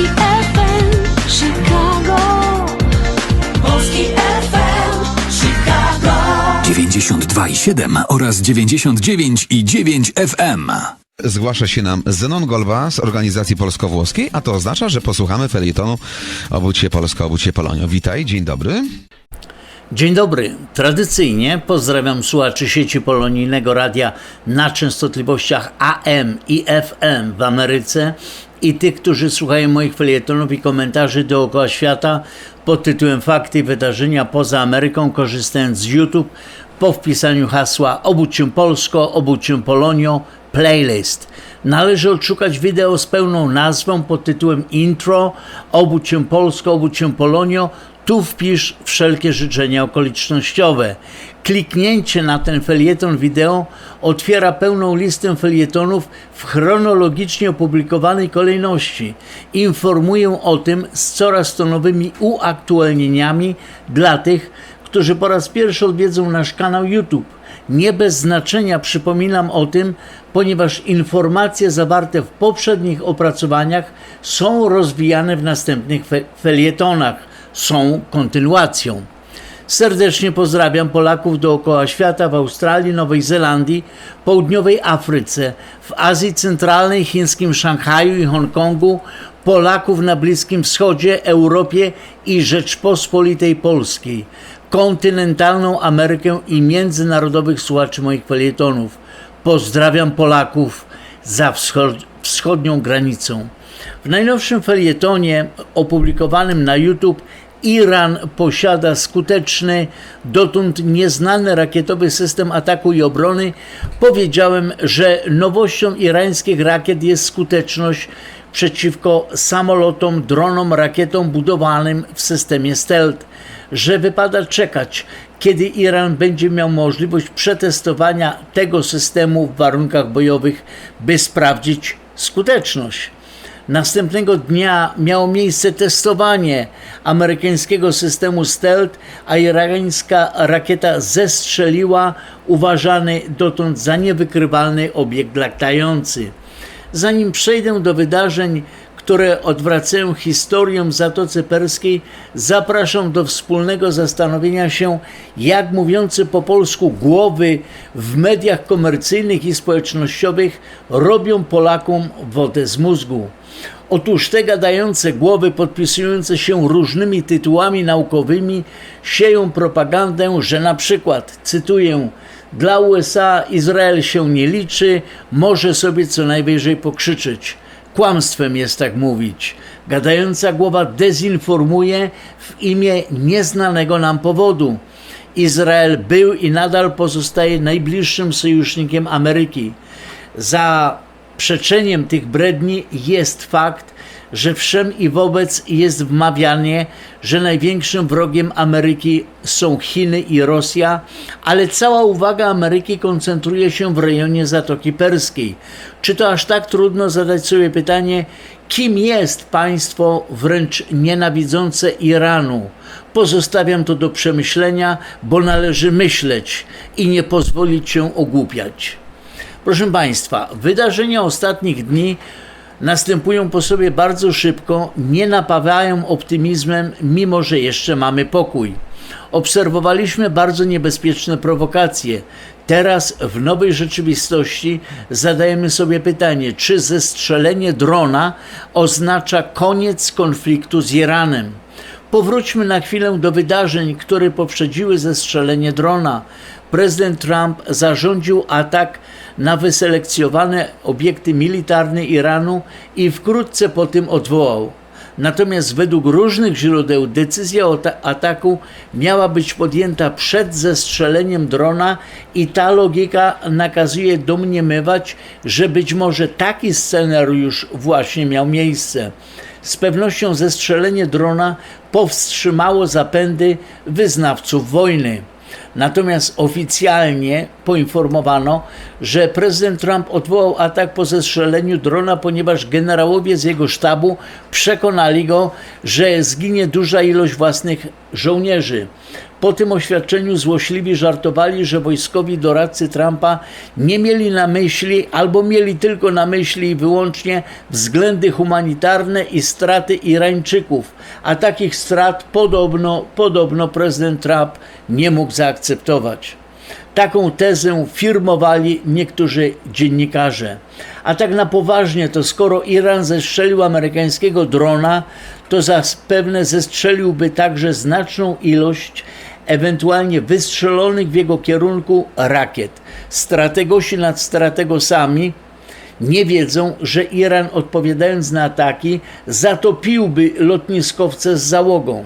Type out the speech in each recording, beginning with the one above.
Polski FM Chicago Polski FM Chicago 92,7 oraz 99,9 FM. Zgłasza się nam Zenon Golba z organizacji polsko-włoskiej, a to oznacza, że posłuchamy felietonu Obudź się Polsko, obudź się Polonio. Witaj, dzień dobry. Dzień dobry. Tradycyjnie pozdrawiam słuchaczy sieci polonijnego radia na częstotliwościach AM i FM w Ameryce i tych, którzy słuchają moich felietonów i komentarzy dookoła świata pod tytułem Fakty i wydarzenia poza Ameryką, korzystając z YouTube po wpisaniu hasła Obudź się Polsko, obudź się Polonio, playlist. Należy odszukać wideo z pełną nazwą pod tytułem Intro, Obudź się Polsko, obudź się Polonio, tu wpisz wszelkie życzenia okolicznościowe. Kliknięcie na ten felieton wideo otwiera pełną listę felietonów w chronologicznie opublikowanej kolejności. Informuję o tym z coraz to nowymi uaktualnieniami dla tych, którzy po raz pierwszy odwiedzą nasz kanał YouTube. Nie bez znaczenia przypominam o tym, ponieważ informacje zawarte w poprzednich opracowaniach są rozwijane w następnych fe- felietonach, są kontynuacją. Serdecznie pozdrawiam Polaków dookoła świata w Australii, Nowej Zelandii, Południowej Afryce, w Azji Centralnej, chińskim Szanghaju i Hongkongu, Polaków na Bliskim Wschodzie, Europie i Rzeczpospolitej Polskiej, kontynentalną Amerykę i międzynarodowych słuchaczy moich felietonów. Pozdrawiam Polaków za wschod- wschodnią granicą. W najnowszym felietonie opublikowanym na YouTube Iran posiada skuteczny, dotąd nieznany rakietowy system ataku i obrony. Powiedziałem, że nowością irańskich rakiet jest skuteczność przeciwko samolotom, dronom, rakietom budowanym w systemie stealth, że wypada czekać, kiedy Iran będzie miał możliwość przetestowania tego systemu w warunkach bojowych, by sprawdzić skuteczność. Następnego dnia miało miejsce testowanie amerykańskiego systemu stealth, a irańska rakieta zestrzeliła uważany dotąd za niewykrywalny obiekt latający. Zanim przejdę do wydarzeń, które odwracają historię w Zatoce Perskiej, zapraszam do wspólnego zastanowienia się, jak mówiące po polsku głowy w mediach komercyjnych i społecznościowych robią Polakom wodę z mózgu. Otóż te gadające głowy, podpisujące się różnymi tytułami naukowymi, sieją propagandę, że na przykład, cytuję, dla USA Izrael się nie liczy, może sobie co najwyżej pokrzyczeć. Kłamstwem jest tak mówić. Gadająca głowa dezinformuje w imię nieznanego nam powodu. Izrael był i nadal pozostaje najbliższym sojusznikiem Ameryki. Za przeczeniem tych bredni jest fakt, że wszem i wobec jest wmawianie, że największym wrogiem Ameryki są Chiny i Rosja, ale cała uwaga Ameryki koncentruje się w rejonie Zatoki Perskiej. Czy to aż tak trudno zadać sobie pytanie, kim jest państwo wręcz nienawidzące Iranu? Pozostawiam to do przemyślenia, bo należy myśleć i nie pozwolić się ogłupiać. Proszę Państwa, wydarzenia ostatnich dni następują po sobie bardzo szybko, nie napawają optymizmem, mimo że jeszcze mamy pokój. Obserwowaliśmy bardzo niebezpieczne prowokacje. Teraz w nowej rzeczywistości zadajemy sobie pytanie, czy zestrzelenie drona oznacza koniec konfliktu z Iranem. Powróćmy na chwilę do wydarzeń, które poprzedziły zestrzelenie drona. Prezydent Trump zarządził atak na wyselekcjonowane obiekty militarne Iranu i wkrótce po tym odwołał. Natomiast według różnych źródeł decyzja o ta- ataku miała być podjęta przed zestrzeleniem drona i ta logika nakazuje domniemywać, że być może taki scenariusz właśnie miał miejsce. Z pewnością zestrzelenie drona powstrzymało zapędy wyznawców wojny. Natomiast oficjalnie poinformowano, że prezydent Trump odwołał atak po zestrzeleniu drona, ponieważ generałowie z jego sztabu przekonali go, że zginie duża ilość własnych żołnierzy. Po tym oświadczeniu złośliwi żartowali, że wojskowi doradcy Trumpa nie mieli na myśli albo mieli tylko na myśli wyłącznie względy humanitarne i straty Irańczyków, a takich strat podobno, podobno prezydent Trump nie mógł zaakceptować. Taką tezę firmowali niektórzy dziennikarze. A tak na poważnie, to skoro Iran zestrzelił amerykańskiego drona, to zapewne zestrzeliłby także znaczną ilość ewentualnie wystrzelonych w jego kierunku rakiet. Strategosi nad strategosami nie wiedzą, że Iran odpowiadając na ataki zatopiłby lotniskowce z załogą.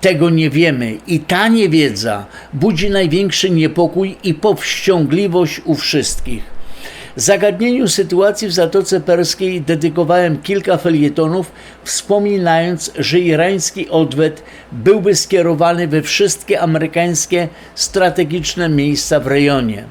Tego nie wiemy i ta niewiedza budzi największy niepokój i powściągliwość u wszystkich. Zagadnieniu sytuacji w Zatoce Perskiej dedykowałem kilka felietonów, wspominając, że irański odwet byłby skierowany we wszystkie amerykańskie strategiczne miejsca w rejonie.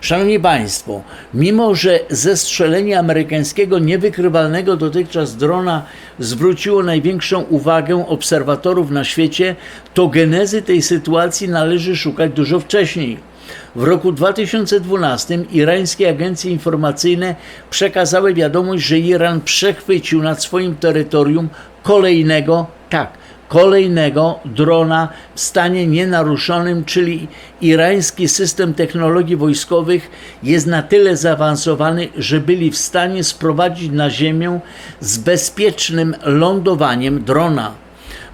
Szanowni Państwo, mimo że zestrzelenie amerykańskiego niewykrywalnego dotychczas drona zwróciło największą uwagę obserwatorów na świecie, to genezy tej sytuacji należy szukać dużo wcześniej. W roku 2012 irańskie agencje informacyjne przekazały wiadomość, że Iran przechwycił nad swoim terytorium kolejnego, tak, kolejnego drona w stanie nienaruszonym, czyli irański system technologii wojskowych jest na tyle zaawansowany, że byli w stanie sprowadzić na ziemię z bezpiecznym lądowaniem drona.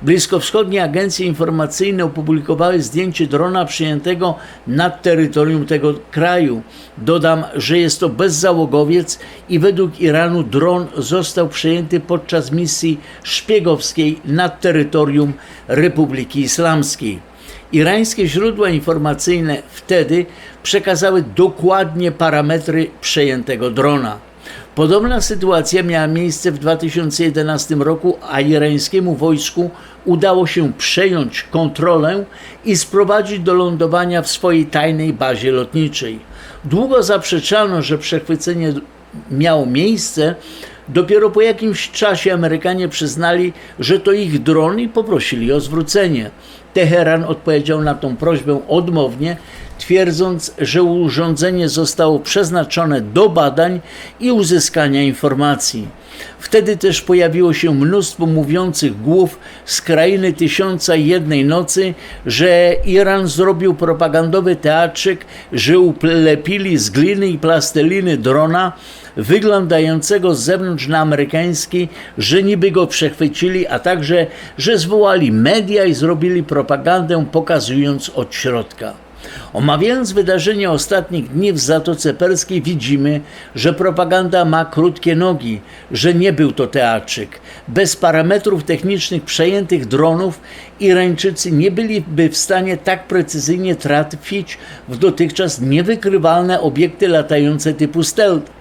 Bliskowschodnie agencje informacyjne opublikowały zdjęcie drona przyjętego nad terytorium tego kraju. Dodam, że jest to bezzałogowiec i według Iranu dron został przejęty podczas misji szpiegowskiej nad terytorium Republiki Islamskiej. Irańskie źródła informacyjne wtedy przekazały dokładnie parametry przejętego drona. Podobna sytuacja miała miejsce w 2011 roku, a irańskiemu wojsku udało się przejąć kontrolę i sprowadzić do lądowania w swojej tajnej bazie lotniczej. Długo zaprzeczano, że przechwycenie miało miejsce. Dopiero po jakimś czasie Amerykanie przyznali, że to ich dron i poprosili o zwrócenie. Teheran odpowiedział na tą prośbę odmownie, twierdząc, że urządzenie zostało przeznaczone do badań i uzyskania informacji. Wtedy też pojawiło się mnóstwo mówiących głów z krainy tysiąca jednej nocy, że Iran zrobił propagandowy teatrzyk, że ulepili z gliny i plasteliny drona, wyglądającego z zewnątrz na amerykański, że niby go przechwycili, a także, że zwołali media i zrobili propagandę pokazując od środka. Omawiając wydarzenia ostatnich dni w Zatoce Perskiej widzimy, że propaganda ma krótkie nogi, że nie był to teatrzyk. Bez parametrów technicznych przejętych dronów Irańczycy nie byliby w stanie tak precyzyjnie trafić w dotychczas niewykrywalne obiekty latające typu stealth.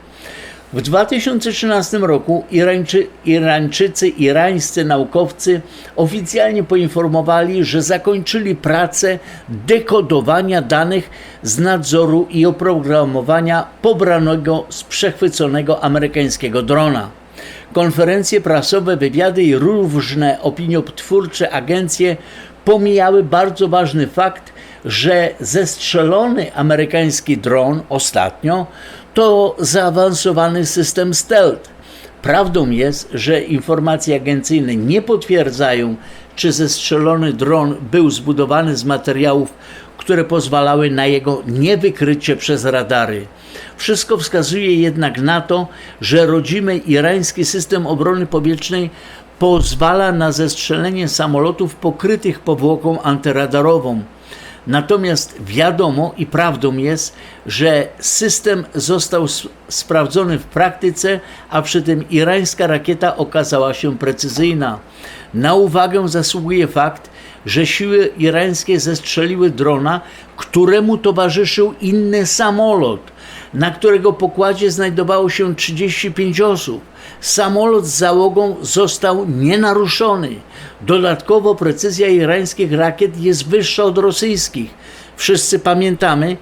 W 2013 roku Irańczy, Irańczycy, irańscy naukowcy oficjalnie poinformowali, że zakończyli pracę dekodowania danych z nadzoru i oprogramowania pobranego z przechwyconego amerykańskiego drona. Konferencje prasowe, wywiady i różne opiniotwórcze agencje pomijały bardzo ważny fakt, że zestrzelony amerykański dron ostatnio to zaawansowany system stealth. Prawdą jest, że informacje agencyjne nie potwierdzają, czy zestrzelony dron był zbudowany z materiałów, które pozwalały na jego niewykrycie przez radary. Wszystko wskazuje jednak na to, że rodzimy irański system obrony powietrznej pozwala na zestrzelenie samolotów pokrytych powłoką antyradarową. Natomiast wiadomo i prawdą jest, że system został sprawdzony w praktyce, a przy tym irańska rakieta okazała się precyzyjna. Na uwagę zasługuje fakt, że siły irańskie zestrzeliły drona, któremu towarzyszył inny samolot, na którego pokładzie znajdowało się 35 osób. Samolot z załogą został nienaruszony. Dodatkowo precyzja irańskich rakiet jest wyższa od rosyjskich. Wszyscy pamiętamy,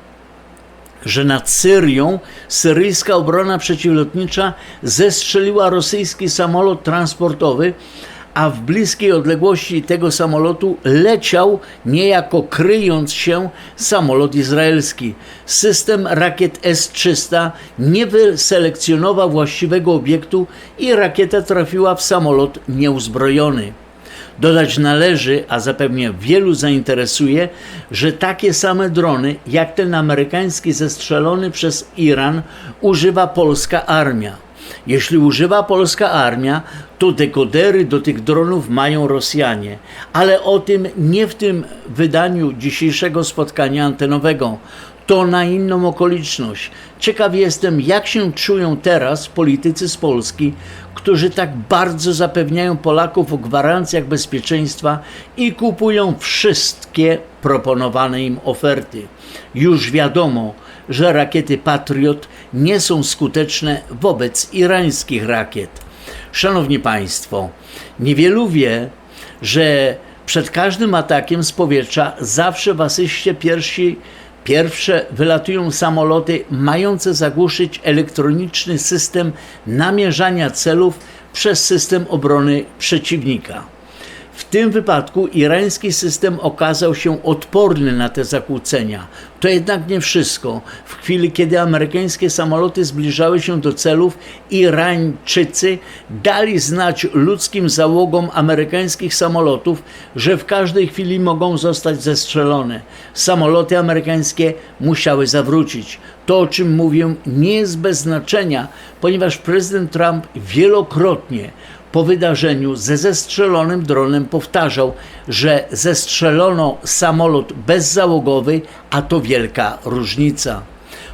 że nad Syrią syryjska obrona przeciwlotnicza zestrzeliła rosyjski samolot transportowy, a w bliskiej odległości tego samolotu leciał, niejako kryjąc się, samolot izraelski. System rakiet S-300 nie wyselekcjonował właściwego obiektu i rakieta trafiła w samolot nieuzbrojony. Dodać należy, a zapewne wielu zainteresuje, że takie same drony jak ten amerykański zestrzelony przez Iran używa polska armia. Jeśli używa polska armia, to dekodery do tych dronów mają Rosjanie, ale o tym nie w tym wydaniu dzisiejszego spotkania antenowego. To na inną okoliczność. Ciekaw jestem, jak się czują teraz politycy z Polski, którzy tak bardzo zapewniają Polaków o gwarancjach bezpieczeństwa i kupują wszystkie proponowane im oferty. Już wiadomo, że rakiety Patriot nie są skuteczne wobec irańskich rakiet. Szanowni Państwo, niewielu wie, że przed każdym atakiem z powietrza zawsze w asyście Pierwsze wylatują samoloty mające zagłuszyć elektroniczny system namierzania celów przez system obrony przeciwnika. Tym wypadku irański system okazał się odporny na te zakłócenia. To jednak nie wszystko. W chwili, kiedy amerykańskie samoloty zbliżały się do celów, Irańczycy dali znać ludzkim załogom amerykańskich samolotów, że w każdej chwili mogą zostać zestrzelone. Samoloty amerykańskie musiały zawrócić. To, o czym mówię, nie jest bez znaczenia, ponieważ prezydent Trump wielokrotnie po wydarzeniu ze zestrzelonym dronem powtarzał, że zestrzelono samolot bezzałogowy, a to wielka różnica.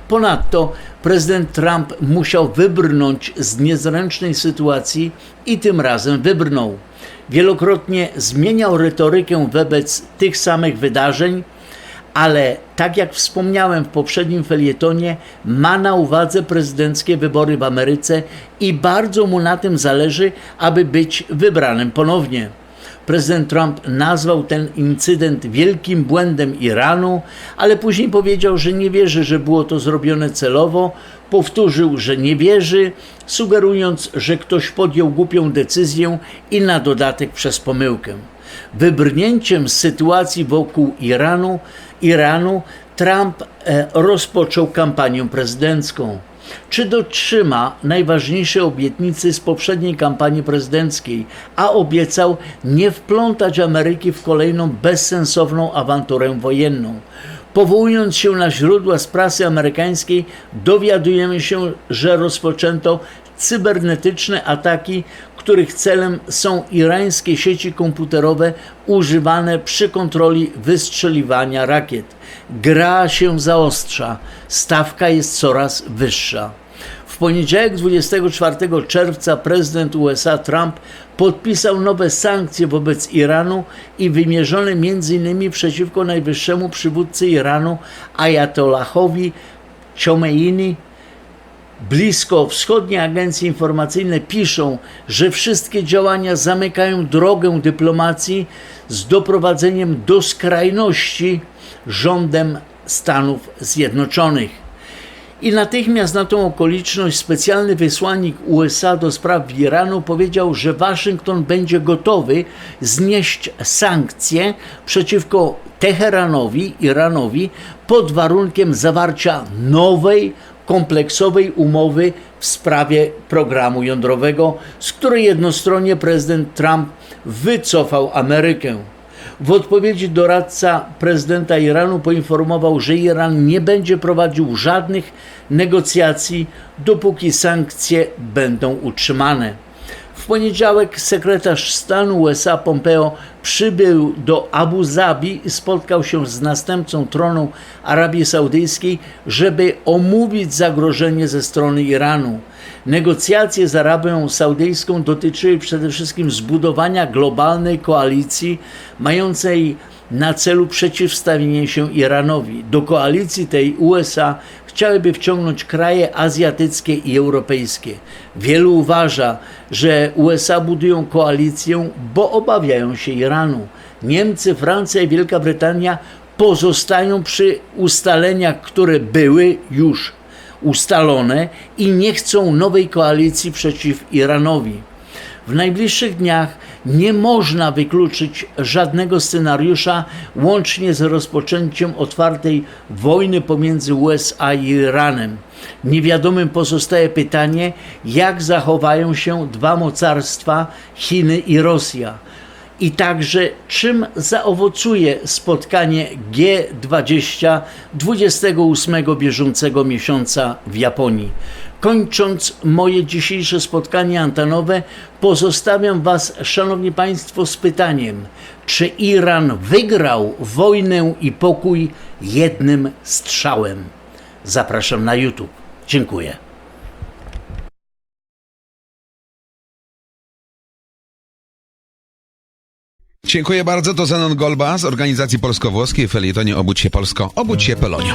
Ponadto prezydent Trump musiał wybrnąć z niezręcznej sytuacji i tym razem wybrnął. Wielokrotnie zmieniał retorykę wobec tych samych wydarzeń, ale tak jak wspomniałem w poprzednim felietonie, ma na uwadze prezydenckie wybory w Ameryce i bardzo mu na tym zależy, aby być wybranym ponownie. Prezydent Trump nazwał ten incydent wielkim błędem Iranu, ale później powiedział, że nie wierzy, że było to zrobione celowo. Powtórzył, że nie wierzy, sugerując, że ktoś podjął głupią decyzję i na dodatek przez pomyłkę. Wybrnięciem z sytuacji wokół Iranu, Iranu Trump e, rozpoczął kampanię prezydencką. Czy dotrzyma najważniejszej obietnicy z poprzedniej kampanii prezydenckiej, a obiecał nie wplątać Ameryki w kolejną bezsensowną awanturę wojenną? Powołując się na źródła z prasy amerykańskiej, dowiadujemy się, że rozpoczęto cybernetyczne ataki, których celem są irańskie sieci komputerowe używane przy kontroli wystrzeliwania rakiet. Gra się zaostrza, stawka jest coraz wyższa. W poniedziałek 24 czerwca prezydent USA Trump podpisał nowe sankcje wobec Iranu i wymierzone m.in. przeciwko najwyższemu przywódcy Iranu Ayatollahowi Khomeini Blisko wschodnie agencje informacyjne piszą, że wszystkie działania zamykają drogę dyplomacji z doprowadzeniem do skrajności rządem Stanów Zjednoczonych. I natychmiast na tą okoliczność specjalny wysłannik USA do spraw Iranu powiedział, że Waszyngton będzie gotowy znieść sankcje przeciwko Teheranowi, Iranowi, pod warunkiem zawarcia nowej, kompleksowej umowy w sprawie programu jądrowego, z której jednostronnie prezydent Trump wycofał Amerykę. W odpowiedzi doradca prezydenta Iranu poinformował, że Iran nie będzie prowadził żadnych negocjacji, dopóki sankcje będą utrzymane. W poniedziałek sekretarz stanu USA Pompeo przybył do Abu Zabi i spotkał się z następcą tronu Arabii Saudyjskiej, żeby omówić zagrożenie ze strony Iranu. Negocjacje z Arabią Saudyjską dotyczyły przede wszystkim zbudowania globalnej koalicji mającej na celu przeciwstawienie się Iranowi. Do koalicji tej USA chciałyby wciągnąć kraje azjatyckie i europejskie. Wielu uważa, że USA budują koalicję, bo obawiają się Iranu. Niemcy, Francja i Wielka Brytania pozostają przy ustaleniach, które były już ustalone i nie chcą nowej koalicji przeciw Iranowi. W najbliższych dniach nie można wykluczyć żadnego scenariusza, łącznie z rozpoczęciem otwartej wojny pomiędzy USA i Iranem. Niewiadomym pozostaje pytanie, jak zachowają się dwa mocarstwa Chiny i Rosja i także czym zaowocuje spotkanie G20 28 bieżącego miesiąca w Japonii. Kończąc moje dzisiejsze spotkanie antenowe, pozostawiam Was, Szanowni Państwo, z pytaniem: czy Iran wygrał wojnę i pokój jednym strzałem? Zapraszam na YouTube. Dziękuję. Dziękuję bardzo. To Zenon Golba z organizacji polsko-włoskiej felietonie Obudź się Polsko, Obudź się Polonio.